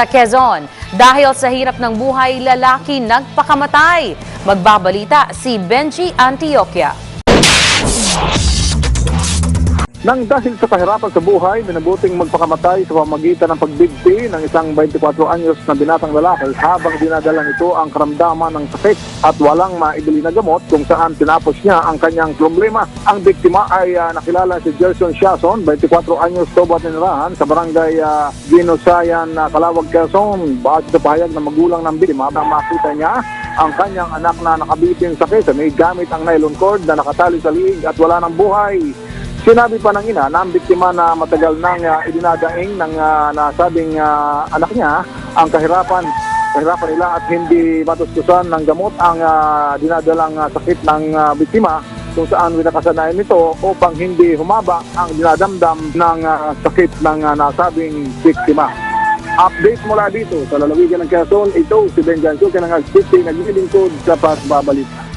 Sa Quezon, dahil sa hirap ng buhay, lalaki nagpakamatay. Magbabalita si Benji Antioquia. Nang dahil sa kahirapan sa buhay, minabuting magpakamatay sa pamagitan ng pagbigti ng isang 24 anyos na binatang lalaki habang dinadala nito ang karamdaman ng sakit at walang maibili na gamot kung saan tinapos niya ang kanyang problema. Ang biktima ay ah, nakilala si Gerson Siason, 24 anyos tobat nirahan sa barangay uh, Ginusayan, uh, Calawag, Quezon. Bakit sa pahayag ng magulang ng biktima na makita niya ang kanyang anak na nakabitin sa kesa may gamit ang nylon cord na nakatali sa liig at wala ng buhay. Sinabi pa ng ina na ang biktima na matagal nang uh, idinadaing ng uh, nasabing ah, anak niya ang kahirapan kahirapan nila at hindi matustusan ng gamot ang ah, dinadalang ah, sakit ng ah, biktima kung saan winakasanayan nito upang hindi humaba ang dinadamdam ng ah, sakit ng ah, nasabing biktima. Update mula dito sa lalawigan ng Quezon, ito si Ben Janso, kanang 50 naglilingkod sa pagbabalita.